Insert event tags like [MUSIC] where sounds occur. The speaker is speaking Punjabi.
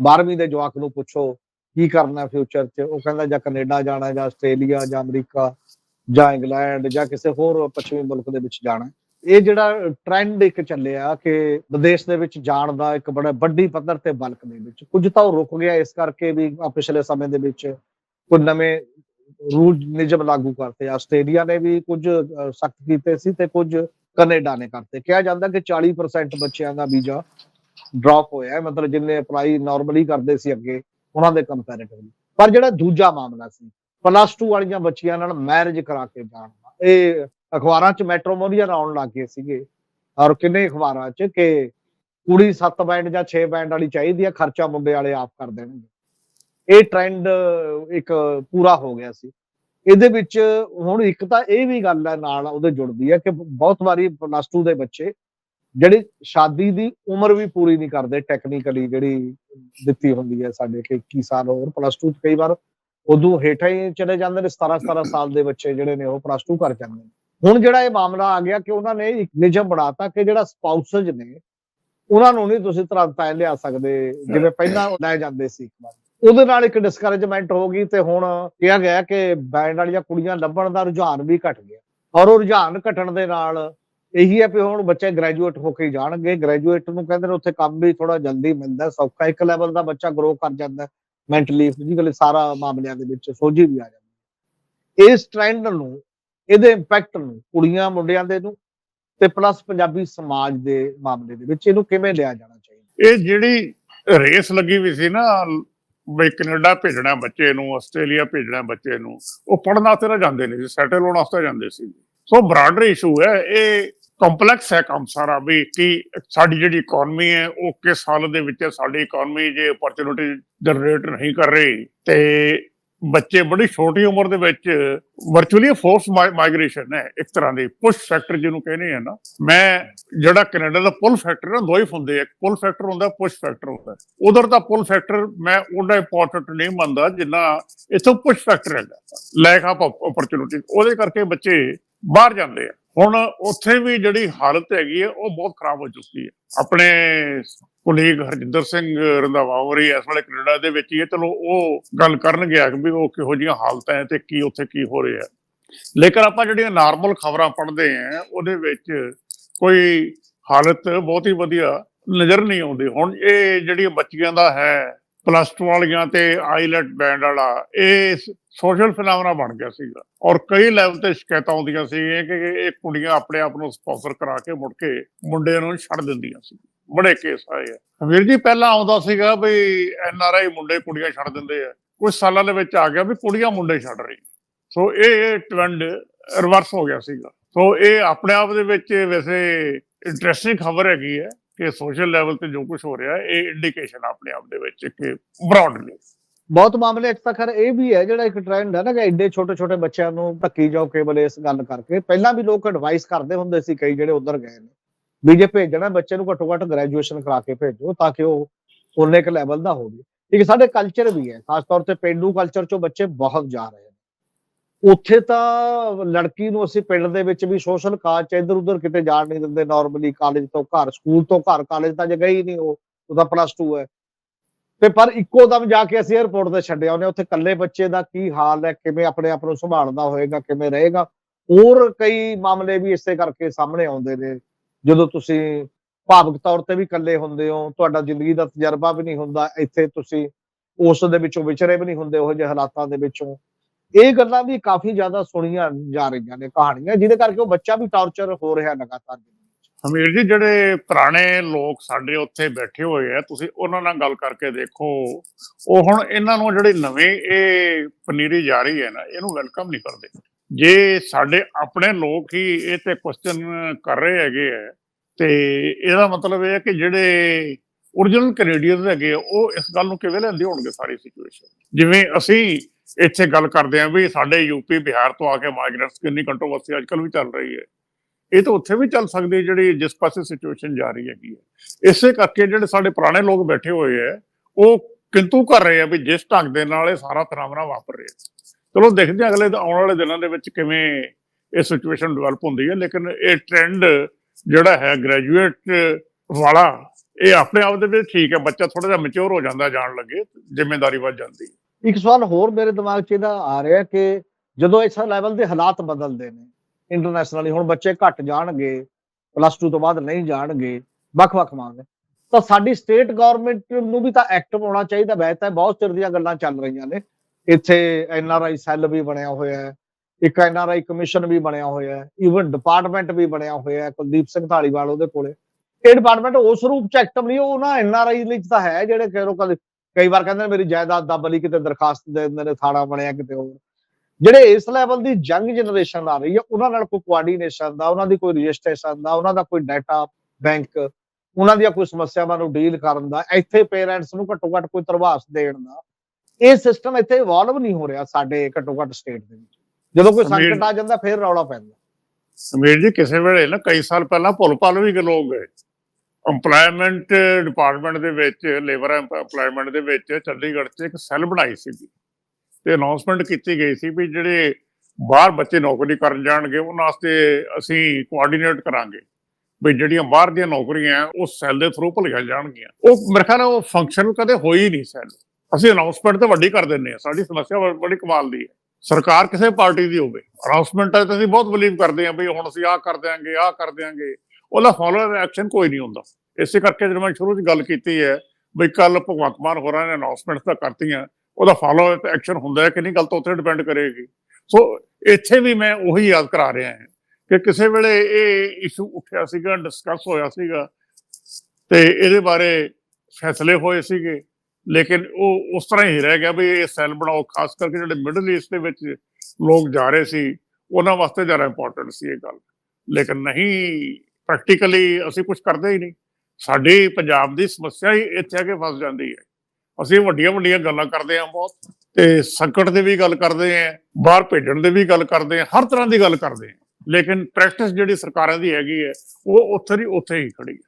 12ਵੀਂ ਦੇ ਜਵਾਕ ਨੂੰ ਪੁੱਛੋ, ਕੀ ਕਰਨਾ ਫਿਊਚਰ 'ਚ? ਉਹ ਕਹਿੰਦਾ ਜਾਂ ਕੈਨੇਡਾ ਜਾਣਾ, ਜਾਂ ਆਸਟ੍ਰੇਲੀਆ, ਜਾਂ ਅਮਰੀਕਾ, ਜਾਂ ਇੰਗਲੈਂਡ, ਜਾਂ ਕਿਸੇ ਹੋਰ ਪੱਛਮੀ ਮੁਲਕ ਦੇ ਵਿੱਚ ਜਾਣਾ। ਇਹ ਜਿਹੜਾ ਟ੍ਰੈਂਡ ਇੱਕ ਚੱਲਿਆ ਕਿ ਵਿਦੇਸ਼ ਦੇ ਵਿੱਚ ਜਾਣ ਦਾ ਇੱਕ ਬੜਾ ਵੱਡੀ ਪੱਧਰ ਤੇ ਬਲਕ ਦੇ ਵਿੱਚ। ਕੁਝ ਤਾਂ ਉਹ ਰੁਕ ਗਿਆ ਇਸ ਕਰਕੇ ਵੀ ਆਹ ਪਿਛਲੇ ਸਮੇਂ ਦੇ ਵਿੱਚ ਕੋਈ ਨਵੇਂ ਰੂਲ, ਨਿਯਮ ਲਾਗੂ ਕਰਤੇ। ਆਸਟ੍ਰੇਲੀਆ ਨੇ ਵੀ ਕੁਝ ਸਖਤ ਕੀਤੇ ਸੀ ਤੇ ਕੁਝ ਕੈਨੇਡਾ ਨੇ ਕਰਤੇ। ਕਿਹਾ ਜਾਂਦਾ ਕਿ 40% ਬੱਚਿਆਂ ਦਾ ਵੀਜ਼ਾ ਡ੍ਰੌਪ ਹੋਇਆ ਮਤਲਬ ਜਿੰਨੇ ਅਪਲਾਈ ਨਾਰਮਲੀ ਕਰਦੇ ਸੀ ਅੱਗੇ, ਉਹਨਾਂ ਦੇ ਕੰਪੈਰੀਟਿਵਲੀ ਪਰ ਜਿਹੜਾ ਦੂਜਾ ਮਾਮਲਾ ਸੀ ਪਲੱਸ 2 ਵਾਲੀਆਂ ਬੱਚੀਆਂ ਨਾਲ ਮੈਰਿਜ ਕਰਾ ਕੇ ਜਾਣ ਇਹ ਅਖਬਾਰਾਂ 'ਚ ਮੈਟਰੋਮੋਨੀਅਲ ਆਉਣ ਲੱਗ ਸੀਗੇ। ਔਰ ਕਿੰਨੇ ਅਖਬਾਰਾਂ 'ਚ ਕਿ ਕੁੜੀ 7 ਬੈਂਡ ਜਾਂ 6 ਬੈਂਡ ਵਾਲੀ ਚਾਹੀਦੀ ਆ, ਖਰਚਾ ਮੁੰਡੇ ਵਾਲੇ ਆਪ ਕਰ ਦੇਣਗੇ। ਇਹ ਟ੍ਰੈਂਡ ਇੱਕ ਪੂਰਾ ਹੋ ਗਿਆ ਸੀ। ਇਹਦੇ ਵਿੱਚ ਹੁਣ ਇੱਕ ਤਾਂ ਇਹ ਵੀ ਗੱਲ ਹੈ ਨਾਲ ਉਹਦੇ ਜੁੜਦੀ ਹੈ ਕਿ ਬਹੁਤ ਵਾਰੀ ਪਲੱਸ 2 ਦੇ ਬੱਚੇ ਜਿਹੜੀ ਸ਼ਾਦੀ ਦੀ ਉਮਰ ਵੀ ਪੂਰੀ ਨਹੀਂ ਕਰਦੇ ਟੈਕਨੀਕਲੀ ਜਿਹੜੀ ਦਿੱਤੀ ਹੁੰਦੀ ਹੈ ਸਾਡੇ ਕਿ 21 ਸਾਲ ਹੋਰ ਪਲੱਸ 2 ਕਈ ਵਾਰ ਉਦੋਂ ਹੇਠਾਂ ਹੀ ਚਲੇ ਜਾਂਦੇ ਨੇ 17 17 [COUGHS] ਸਾਲ ਦੇ ਬੱਚੇ ਜਿਹੜੇ ਨੇ ਉਹ ਪਲੱਸ 2 ਕਰ ਜਾਂਦੇ ਨੇ। ਹੁਣ ਜਿਹੜਾ ਇਹ ਮਾਮਲਾ ਆ ਗਿਆ ਕਿ ਉਹਨਾਂ ਨੇ ਇੱਕ ਨਿਯਮ ਬਣਾਤਾ ਕਿ ਜਿਹੜਾ ਸਪਾਊਸਜ ਨੇ ਉਹਨਾਂ ਨੂੰ ਨਹੀਂ ਤੁਸੀਂ ਤੁਰੰਤ ਐ ਲਿਆ ਸਕਦੇ ਜਿਵੇਂ ਪਹਿਲਾਂ ਲੈ ਜਾਂਦੇ ਸੀ ਇੱਕ ਵਾਰ। ਉਹਦੇ ਨਾਲ ਇੱਕ ਡਿਸਕਰੇਜਮੈਂਟ ਹੋ ਗਈ ਤੇ ਹੁਣ ਕਿਹਾ ਗਿਆ ਕਿ ਬੈਂਡ ਵਾਲੀਆਂ ਕੁੜੀਆਂ ਲੱਭਣ ਦਾ ਰੁਝਾਨ ਵੀ ਘਟ ਗਿਆ। ਔਰ ਉਹ ਰੁਝਾਨ ਘਟਣ ਦੇ ਨਾਲ ਇਹੀ ਹੈ ਕਿ ਹੁਣ ਬੱਚੇ ਗ੍ਰੈਜੂਏਟ ਹੋ ਕੇ ਜਾਣਗੇ। ਗ੍ਰੈਜੂਏਟ ਨੂੰ ਕਹਿੰਦੇ ਨੇ ਉੱਥੇ ਕੰਮ ਵੀ ਥੋੜਾ ਜਲਦੀ ਮਿਲਦਾ ਸੌਖਾ ਇੱਕ ਲੈਵਲ ਦਾ ਬੱਚਾ ਗਰੋ ਕਰ ਜਾਂਦਾ ਮੈਂਟਲੀ ਫਿਜ਼ੀਕਲੀ ਸਾਰਾ ਮਾਮਲਿਆਂ ਦੇ ਵਿੱਚ ਸੋਝੀ ਵੀ ਆ ਜਾਂਦੀ ਇਸ ਟ੍ਰੈਂਡ ਨੂੰ, ਇਹਦੇ ਇੰਪੈਕਟ ਨੂੰ ਕੁੜੀਆਂ ਮੁੰਡਿਆਂ ਦੇ ਨੂੰ ਤੇ ਪਲੱਸ ਪੰਜਾਬੀ ਸਮਾਜ ਦੇ ਮਾਮਲੇ ਦੇ ਵਿੱਚ ਇਹਨੂੰ ਕਿਵੇਂ ਲਿਆ ਜਾਣਾ ਚਾਹੀਦਾ? ਇਹ ਜਿਹੜੀ ਰੇਸ ਲੱਗੀ ਵੀ ਸੀ ਨਾ, ਬਈ ਕੈਨੇਡਾ ਭੇਜਣਾ ਬੱਚੇ ਨੂੰ, ਆਸਟ੍ਰੇਲੀਆ ਭੇਜਣਾ ਬੱਚੇ ਨੂੰ, ਉਹ ਪੜਨ ਵਾਸਤੇ ਨਾ ਜਾਂਦੇ ਨੇ ਸੈਟਲ ਹੋਣ ਵਾਸਤੇ ਜਾਂਦੇ ਸੀ। ਸੋ ਬ੍ਰਾਡਰ ਇਸ਼ੂ ਹੈ, ਇਹ ਕੰਪਲੈਕਸ ਹੈ ਕੰਮ ਸਾਰਾ ਵੀ ਕਿ ਸਾਡੀ ਜਿਹੜੀ ਇਕਨੋਮੀ ਹੈ, ਉਹ ਕਿਸ ਹਾਲਤ ਦੇ ਵਿੱਚ ਹੈ, ਸਾਡੀ ਇਕਨੋਮੀ ਜੇ ਓਪਰਚੁਨਿਟੀ ਜਨਰੇਟ ਨਹੀਂ ਕਰ ਰਹੀ, ਤੇ ਬੱਚੇ ਬੜੀ ਛੋਟੀ ਉਮਰ ਦੇ ਵਿੱਚ ਵਰਚੁਅਲੀ ਫੋਰਸ ਮਾਈਗ੍ਰੇਸ਼ਨ ਹੈ, ਇੱਕ ਤਰ੍ਹਾਂ ਦੀ ਪੁਸ਼ ਫੈਕਟਰ ਜਿਹਨੂੰ ਕਹਿੰਦੇ ਆ ਨਾ। ਮੈਂ ਜਿਹੜਾ ਕੈਨੇਡਾ ਦਾ ਪੁਲ ਫੈਕਟਰ ਨਾ, ਦੋ ਹੀ ਹੁੰਦੇ ਇੱਕ ਪੁੱਲ ਫੈਕਟਰ ਹੁੰਦਾ ਪੁਸ਼ ਫੈਕਟਰ ਹੁੰਦਾ। ਉਧਰ ਦਾ ਪੁਲ ਫੈਕਟਰ ਮੈਂ ਉਹਦਾ ਇੰਪੋਰਟੈਂਟ ਨਹੀਂ ਮੰਨਦਾ, ਜਿੰਨਾ ਇਥੋਂ ਪੁਸ਼ ਫੈਕਟਰ ਹੈਗਾ। ਲੈਕ ਆਫ ਓਪਰਚੁਨਿਟੀ ਉਹਦੇ ਕਰਕੇ ਬੱਚੇ ਬਾਹਰ ਜਾਂਦੇ ਆ। ਹੁਣ ਉੱਥੇ ਵੀ ਜਿਹੜੀ ਹਾਲਤ ਹੈਗੀ ਹੈ, ਉਹ ਬਹੁਤ ਖਰਾਬ ਹੋ ਚੁੱਕੀ ਹੈ। ਆਪਣੇ ਕੁਲੀਗ ਹਰਜਿੰਦਰ ਸਿੰਘ ਰੰਧਾਵਾ ਹੋਰੀ ਇਸ ਵੇਲੇ ਕੈਨੇਡਾ ਦੇ ਵਿੱਚ ਹੀ ਹੈ। ਚਲੋ, ਉਹ ਗੱਲ ਕਰਨਗੇ ਗਿਆ ਕਿ ਵੀ ਉਹ ਕਿਹੋ ਜਿਹੀਆਂ ਹਾਲਤਾਂ ਹੈ ਤੇ ਕੀ ਉੱਥੇ ਕੀ ਹੋ ਰਿਹਾ ਲੇਕਿਨ ਆਪਾਂ ਜਿਹੜੀਆਂ ਨਾਰਮਲ ਖਬਰਾਂ ਪੜ੍ਹਦੇ ਆਂ ਉਹਦੇ ਵਿੱਚ ਕੋਈ ਹਾਲਤ ਬਹੁਤ ਹੀ ਵਧੀਆ ਨਜ਼ਰ ਨਹੀਂ ਆਉਂਦੀ। ਹੁਣ ਇਹ ਜਿਹੜੀਆਂ ਬੱਚੀਆਂ ਦਾ ਹੈ, ਪਲੱਸ 2 ਵਾਲੀਆਂ ਤੇ ਆਈਲੈਟ ਬੈਂਡ ਵਾਲਾ, ਇਹ ਸੋਸ਼ਲ ਫਿਨਾਮਨਾ ਬਣ ਗਿਆ ਸੀਗਾ। ਔਰ ਕਈ ਲੈਵਲ ਤੇ ਸ਼ਿਕਾਇਤਾਂ ਆਉਂਦੀਆਂ ਸੀ ਕਿ ਇਹ ਕੁੜੀਆਂ ਆਪਣੇ ਆਪ ਨੂੰ ਸਪਾਂਸਰ ਕਰਾ ਕੇ ਮੁੜ ਕੇ ਮੁੰਡਿਆਂ ਨੂੰ ਛੱਡ ਦਿੰਦੀਆਂ ਸੀ। ਬੜੇ ਕੇਸ ਆਏ ਆ। ਵੀਰ ਜੀ, ਪਹਿਲਾਂ ਆਉਂਦਾ ਸੀਗਾ ਵੀ ਐਨ ਆਰ ਆਈ ਮੁੰਡੇ ਕੁੜੀਆਂ ਛੱਡ ਦਿੰਦੇ ਆ। ਕੁਝ ਸਾਲਾਂ ਦੇ ਵਿੱਚ ਆ ਗਿਆ ਵੀ ਕੁੜੀਆਂ ਮੁੰਡੇ ਛੱਡ ਰਹੀ ਸੋ ਇਹ ਟ੍ਰੈਂਡ ਰਿਵਰਸ ਹੋ ਗਿਆ ਸੀਗਾ। ਸੋ ਇਹ ਆਪਣੇ ਆਪ ਦੇ ਵਿੱਚ ਵੈਸੇ ਇੰਟਰਸਟਿੰਗ ਖਬਰ ਹੈਗੀ ਹੈ ਕਿ ਸੋਸ਼ਲ ਲੈਵਲ ਤੇ ਜੋ ਕੁਝ ਹੋ ਰਿਹਾ, ਇਹ ਇੰਡੀਕੇਸ਼ਨ ਆਪਣੇ ਆਪ ਦੇ ਵਿੱਚ ਕਿ ਬ੍ਰੌਡਲੀ ਬਹੁਤ ਮਾਮਲੇ ਅੱਜ ਤਾਂ ਖਰ ਇਹ ਵੀ ਹੈ, ਜਿਹੜਾ ਇੱਕ ਟ੍ਰੈਂਡ ਹੈ ਨਾ ਕਿ ਐਡੇ ਛੋਟੇ ਛੋਟੇ ਬੱਚਿਆਂ ਨੂੰ ਧੱਕੀ ਜਾਓ ਕੇਵਲ ਇਸ ਗੱਲ ਕਰਕੇ। ਪਹਿਲਾਂ ਵੀ ਲੋਕ ਐਡਵਾਈਸ ਕਰਦੇ ਹੁੰਦੇ ਸੀ ਕਈ ਜਿਹੜੇ ਉਧਰ ਗਏ ਨੇ। ਵੀ ਜੇ ਭੇਜਣਾ, ਬੱਚੇ ਨੂੰ ਘੱਟੋ ਘੱਟ ਗ੍ਰੈਜੂਏਸ਼ਨ ਕਰਾ ਕੇ ਭੇਜੋ ਤਾਂ ਕਿ ਉਹ ਉਹਨੇ ਇੱਕ ਲੈਵਲ ਦਾ ਹੋਵੇ। ਇੱਕ ਸਾਡੇ ਕਲਚਰ ਵੀ ਹੈ, ਖਾਸ ਤੌਰ ਤੇ ਪਿੰਡੂ ਕਲਚਰ ਚੋਂ ਬੱਚੇ ਬਹੁਤ ਜਾ ਰਹੇ ਨੇ। ਉੱਥੇ ਤਾਂ ਲੜਕੀ ਨੂੰ ਅਸੀਂ ਪਿੰਡ ਦੇ ਵਿੱਚ ਵੀ ਸੋਸ਼ਲ ਕਾਜ ਚ ਇੱਧਰ ਉੱਧਰ ਕਿਤੇ ਜਾਣ ਨਹੀਂ ਦਿੰਦੇ। ਨਾਰਮਲੀ ਕਾਲਜ ਤੋਂ ਘਰ ਸਕੂਲ ਤੋਂ ਘਰ ਕਾਲਜ ਤਾਂ ਜੇ ਗਈ ਨਹੀਂ ਉਹ ਉਹਦਾ ਪਲੱਸ 2 ਹੈ। ਤੇ ਪਰ ਇੱਕੋ ਦਮ ਜਾ ਕੇ ਅਸੀਂ 에어ਪੋਰਟ ਤੇ ਛੱਡਿਆ ਉਹਨੇ, ਉੱਥੇ ਇਕੱਲੇ ਬੱਚੇ ਦਾ ਕੀ ਹਾਲ ਹੈ, ਕਿਵੇਂ ਆਪਣੇ ਆਪ ਨੂੰ ਸੰਭਾਲਦਾ ਹੋਏਗਾ, ਕਿਵੇਂ ਰਹੇਗਾ? ਹੋਰ ਕਈ ਮਾਮਲੇ ਵੀ ਇਸੇ ਕਰਕੇ ਸਾਹਮਣੇ ਆਉਂਦੇ ਨੇ। ਜਦੋਂ ਤੁਸੀਂ ਭਾਵਕ ਤੌਰ ਤੇ ਵੀ ਇਕੱਲੇ ਹੁੰਦੇ ਹੋ, ਤੁਹਾਡਾ ਜ਼ਿੰਦਗੀ ਦਾ ਤਜਰਬਾ ਵੀ ਨਹੀਂ ਹੁੰਦਾ, ਇੱਥੇ ਤੁਸੀਂ ਉਸ ਦੇ ਵਿੱਚੋਂ ਵਿਚਰੇ ਵੀ ਨਹੀਂ ਹੁੰਦੇ, ਉਹ ਜਿਹੇ ਹਾਲਾਤਾਂ ਦੇ ਵਿੱਚੋਂ। ਇਹ ਗੱਲਾਂ ਵੀ ਕਾਫੀ ਜ਼ਿਆਦਾ ਸੁਣੀਆਂ ਜਾ ਰਹੀਆਂ ਨੇ, ਕਹਾਣੀਆਂ, ਜਿਹਦੇ ਕਰਕੇ ਉਹ ਬੱਚਾ ਵੀ ਟਾਰਚਰ ਹੋ ਰਿਹਾ ਲਗਾਤਾਰ। ਹਮੀਰ ਜੀ ਜਿਹੜੇ ਪੁਰਾਣੇ ਲੋਕ ਸਾਡੇ ਉੱਥੇ ਬੈਠੇ ਹੋਏ ਆ ਤੁਸੀਂ ਉਹਨਾਂ ਨਾਲ ਗੱਲ ਕਰਕੇ ਦੇਖੋ। ਉਹ ਹੁਣ ਇਹਨਾਂ ਨੂੰ ਜਿਹੜੀ ਨਵੇਂ ਇਹ ਪਨੀਰੀ ਜਾ ਰਹੀ ਹੈ ਨਾ ਇਹਨੂੰ ਵੈਲਕਮ ਨਹੀਂ ਕਰਦੇ। ਜੇ ਸਾਡੇ ਆਪਣੇ ਲੋਕ ਹੀ ਇਹ ਤੇ ਕੁਐਸਚਨ ਕਰ ਰਹੇ ਹੈਗੇ ਆ ਤੇ ਇਹਦਾ ਮਤਲਬ ਇਹ ਹੈ ਕਿ ਜਿਹੜੇ origignal ਕੈਨੇਡੀਅਨਸ ਹੈਗੇ ਆ, ਉਹ ਇਸ ਗੱਲ ਨੂੰ ਕਿਵੇਂ ਲੈਂਦੇ ਹੋਣਗੇ ਸਾਰੀ ਸਿਚੁਏਸ਼ਨ ਜਿਵੇਂ ਅਸੀਂ ਇੱਥੇ ਗੱਲ ਕਰਦੇ ਆਂ ਵੀ ਸਾਡੇ ਯੂਪੀ ਬਿਹਾਰ ਤੋਂ ਆ ਕੇ ਮਾਈਗ੍ਰੈਂਟਸ ਕਿੰਨੀ ਕੰਟਰੋਵਰਸੀ ਅੱਜਕੱਲ ਵੀ ਚੱਲ ਰਹੀ ਹੈ। ਇਹ ਤਾਂ ਉੱਥੇ ਵੀ ਚੱਲ ਸਕਦੀ ਹੈ ਜਿਹੜੀ ਜਿਸ ਪਾਸੇ ਸਿਚੁਏਸ਼ਨ ਜਾ ਰਹੀ ਹੈਗੀ ਹੈ। ਇਸੇ ਕਰਕੇ ਜਿਹੜੇ ਸਾਡੇ ਪੁਰਾਣੇ ਲੋਕ ਬੈਠੇ ਹੋਏ ਆ ਉਹ ਕਿੰਤੂ ਕਰ ਰਹੇ ਆ ਵੀ ਜਿਸ ਢੰਗ ਦੇ ਨਾਲ ਇਹ ਸਾਰਾ ਫੈਨੋਮਨਾ ਵਾਪਰ ਰਿਹਾ ਚਲੋ ਦੇਖਦੇ ਹਾਂ ਅਗਲੇ ਆਉਣ ਵਾਲੇ ਦਿਨਾਂ ਦੇ ਵਿੱਚ ਕਿਵੇਂ ਇਹ ਸਿਚੁਏਸ਼ਨ ਡਿਵੈਲਪ ਹੁੰਦੀ ਹੈ, ਲੇਕਿਨ ਇਹ ਟ੍ਰੈਂਡ ਜਿਹੜਾ ਹੈ ਗ੍ਰੈਜੂਏਟ ਵਾਲਾ, ਇਹ ਆਪਣੇ ਆਪ ਦੇ ਵਿੱਚ ਠੀਕ ਹੈ, ਬੱਚਾ ਥੋੜਾ ਜਿਹਾ ਮੈਚੁਰ ਹੋ ਜਾਂਦਾ ਜਾਣ ਲੱਗੇ ਜ਼ਿੰਮੇਵਾਰੀ ਵੱਧ ਜਾਂਦੀ ਇੱਕ ਸਵਾਲ ਹੋਰ ਮੇਰੇ ਦਿਮਾਗ 'ਚ ਇਹਦਾ ਆ ਰਿਹਾ ਕਿ ਜਦੋਂ ਇਸ ਲੈਵਲ ਦੇ ਹਾਲਾਤ ਬਦਲਦੇ ਨੇ ਇੰਟਰਨੈਸ਼ਨਲੀ ਹੁਣ ਬੱਚੇ ਘਟ ਜਾਣਗੇ ਪਲੱਸ 2 ਤੋਂ ਬਾਅਦ ਨਹੀਂ ਜਾਣਗੇ, ਵੱਖ-ਵੱਖ ਮੰਗ ਤਾਂ ਸਾਡੀ ਸਟੇਟ ਗਵਰਨਮੈਂਟ ਨੂੰ ਵੀ ਤਾਂ ਐਕਟਿਵ ਹੋਣਾ ਚਾਹੀਦਾ, ਵੈਸੇ ਤਾਂ ਬਹੁਤ ਚਿਰ ਦੀਆਂ ਗੱਲਾਂ ਚੱਲ ਰਹੀਆਂ ਨੇ। ਇੱਥੇ ਐਨਆਰਆਈ ਸੈੱਲ ਵੀ ਬਣਿਆ ਹੋਇਆ ਹੈ, ਇੱਕ ਐਨਆਰਆਈ ਕਮਿਸ਼ਨ ਵੀ ਬਣਿਆ ਹੋਇਆ ਹੈ ਈਵਨ ਡਿਪਾਰਟਮੈਂਟ ਵੀ ਬਣਿਆ ਹੋਇਆ ਹੈ, ਕੁਲਦੀਪ ਸਿੰਘ ਢਾਲੀਵਾਲ ਉਹਦੇ ਕੋਲੇ। ਇਹ ਡਿਪਾਰਟਮੈਂਟ ਉਸ ਰੂਪ ਚ ਐਕਟਿਵ ਨਹੀਂ, ਉਹ ਨਾ ਆਈ ਲਈ ਤਾਂ ਹੈ ਜਿਹੜੇ ਕਹਿ ਲੋ ਕਦੇ ਕਈ ਵਾਰ ਕਹਿੰਦੇ ਨੇ ਮੇਰੀ ਜਾਇਦਾਦ ਦਾ ਬਲੀ ਕਿਤੇ ਦਰਖਾਸਤ ਦੇ ਦਿੰਦੇ ਨੇ, ਥਾਣਾ ਬਣਿਆ ਕਿਤੇ ਹੋਰ। ਜਿਹੜੇ ਇਸ ਲੈਵਲ ਦੀ ਜੰਗ ਜਨਰੇਸ਼ਨ ਆ ਰਹੀ ਹੈ ਉਹਨਾਂ ਨਾਲ ਕੋਈ ਕੋਆਰਡੀਨੇਸ਼ਨ ਦਾ ਉਹਨਾਂ ਦੀ ਕੋਈ ਰਜਿਸਟ੍ਰੇਸ਼ਨ ਦਾ ਉਹਨਾਂ ਦਾ ਕੋਈ ਡਾਟਾ ਬੈਂਕ ਉਹਨਾਂ ਦੀਆਂ ਕੋਈ ਸਮੱਸਿਆਵਾਂ ਨੂੰ ਡੀਲ ਕਰਨ ਦਾ ਇੱਥੇ ਪੇਰੈਂਟਸ ਨੂੰ ਘੱਟੋ ਘੱਟ ਕੋਈ ਤਰਵਾਸ ਦੇਣ ਦਾ ਇਹ ਸਿਸਟਮ ਇੱਥੇ ਇਵੋਲਵ ਨਹੀਂ ਹੋ ਰਿਹਾ ਸਾਡੇ ਘੱਟੋ ਘੱਟ ਸਟੇਟ ਦੇ ਵਿੱਚ। ਜਦੋਂ ਕੋਈ ਸੰਕਟ ਆ ਜਾਂਦਾ ਫਿਰ ਰੌਲਾ ਪੈਂਦਾ। ਸਮੀਰ ਜੀ ਕਿਸੇ ਵੇਲੇ ਨਾ ਕਈ ਸਾਲ ਪਹਿਲਾਂ ਭੁੱਲ ਭੱਲ ਵੀ ਲੋਕ ਗਏ। EMPLOYMENT ਡਿਪਾਰਟਮੈਂਟ ਦੇ ਵਿੱਚ ਲੇਬਰ EMPLOYMENT ਦੇ ਵਿੱਚ ਚੰਡੀਗੜ੍ਹ 'ਚ ਇੱਕ ਸੈੱਲ ਬਣਾਈ ਸੀ ਤੇ ਅਨਾਉਂਸਮੈਂਟ ਕੀਤੀ ਗਈ ਸੀ ਵੀ ਜਿਹੜੇ ਬਾਹਰ ਬੱਚੇ ਨੌਕਰੀ ਕਰਨ ਜਾਣਗੇ, ਉਹਨਾਂ ਵਾਸਤੇ ਅਸੀਂ ਕੋਆਰਡੀਨੇਟ ਕਰਾਂਗੇ ਵੀ ਜਿਹੜੀਆਂ ਬਾਹਰ ਦੀਆਂ ਨੌਕਰੀਆਂ ਉਹ ਸੈੱਲ ਦੇ ਥਰੂ ਭਲੀਆਂ ਜਾਣਗੀਆਂ। ਉਹ ਮੇਰੇ ਖਿਆਲ ਉਹ ਫੰਕਸ਼ਨ ਕਦੇ ਹੋਈ ਨਹੀਂ ਸੈੱਲ ਅਸੀਂ ਅਨਾਉਂਸਮੈਂਟ ਤਾਂ ਵੱਡੀ ਕਰ ਦਿੰਦੇ ਆ ਸਾਡੀ ਸਮੱਸਿਆ ਬੜੀ ਕਮਾਲ ਦੀ ਹੈ। ਸਰਕਾਰ ਕਿਸੇ ਪਾਰਟੀ ਦੀ ਹੋਵੇ ਅਨਾਉਂਸਮੈਂਟ ਤਾਂ ਅਸੀਂ ਬਹੁਤ ਬਲੀਵ ਕਰਦੇ ਹਾਂ ਵੀ ਹੁਣ ਅਸੀਂ ਆਹ ਕਰ ਦਿਆਂਗੇ, ਆਹ ਕਰ ਦਿਆਂਗੇ। ਉਹਦਾ ਫਾਲੋ ਐਕਸ਼ਨ ਕੋਈ ਨਹੀਂ ਹੁੰਦਾ। ਇਸੇ ਕਰਕੇ ਜਦੋਂ ਮੈਂ ਸ਼ੁਰੂ 'ਚ ਗੱਲ ਕੀਤੀ ਹੈ, ਵੀ ਕੱਲ ਭਗਵੰਤ ਮਾਨ ਹੋਰਾਂ ਨੇ ਅਨਾਉਂਸਮੈਂਟਸ ਤਾਂ ਕਰਤੀਆਂ ਉਹਦਾ ਫਾਲੋ ਐਕਸ਼ਨ ਹੁੰਦਾ ਹੈ ਕਿ ਨਹੀਂ, ਗੱਲ ਤਾਂ ਉੱਥੇ ਡਿਪੈਂਡ ਕਰੇਗੀ। ਸੋ ਇੱਥੇ ਵੀ ਮੈਂ ਉਹੀ ਯਾਦ ਕਰਾ ਰਿਹਾ ਹਾਂ ਕਿ ਕਿਸੇ ਵੇਲੇ ਇਹ ਇਸ਼ੂ ਉੱਠਿਆ ਸੀਗਾ ਡਿਸਕਸ ਹੋਇਆ ਸੀਗਾ, ਤੇ ਇਹਦੇ ਬਾਰੇ ਫੈਸਲੇ ਹੋਏ ਸੀਗੇ, ਲੇਕਿਨ ਉਹ ਉਸ ਤਰ੍ਹਾਂ ਹੀ ਰਹਿ ਗਿਆ ਵੀ ਇਹ ਸੈੱਲ ਬਣਾਓ, ਖਾਸ ਕਰਕੇ ਜਿਹੜੇ ਮਿਡਲ ਈਸਟ ਦੇ ਵਿੱਚ ਲੋਕ ਜਾ ਰਹੇ ਸੀ, ਉਹਨਾਂ ਵਾਸਤੇ ਜ਼ਿਆਦਾ ਇੰਪੋਰਟੈਂਟ ਸੀ ਇਹ ਗੱਲ। ਲੇਕਿਨ ਨਹੀਂ ਪ੍ਰੈਕਟੀਕਲੀ ਅਸੀਂ ਕੁਝ ਕਰਦੇ ਹੀ ਨਹੀਂ। ਸਾਡੀ ਪੰਜਾਬ ਦੀ ਸਮੱਸਿਆ ਹੀ ਇੱਥੇ ਆ ਕੇ ਫਸ ਜਾਂਦੀ ਹੈ। ਅਸੀਂ ਵੱਡੀਆਂ ਵੱਡੀਆਂ ਗੱਲਾਂ ਕਰਦੇ ਹਾਂ ਬਹੁਤ, ਤੇ ਸੰਕਟ ਦੀ ਵੀ ਗੱਲ ਕਰਦੇ ਹਾਂ, ਬਾਹਰ ਭੇਜਣ ਦੀ ਵੀ ਗੱਲ ਕਰਦੇ ਹਾਂ, ਹਰ ਤਰ੍ਹਾਂ ਦੀ ਗੱਲ ਕਰਦੇ ਹਾਂ। ਲੇਕਿਨ ਪ੍ਰੈਕਟਿਸ ਜਿਹੜੀ ਸਰਕਾਰਾਂ ਦੀ ਹੈਗੀ ਹੈ, ਉਹ ਉੱਥੇ ਦੀ ਉੱਥੇ ਹੀ ਖੜੀ ਹੈ।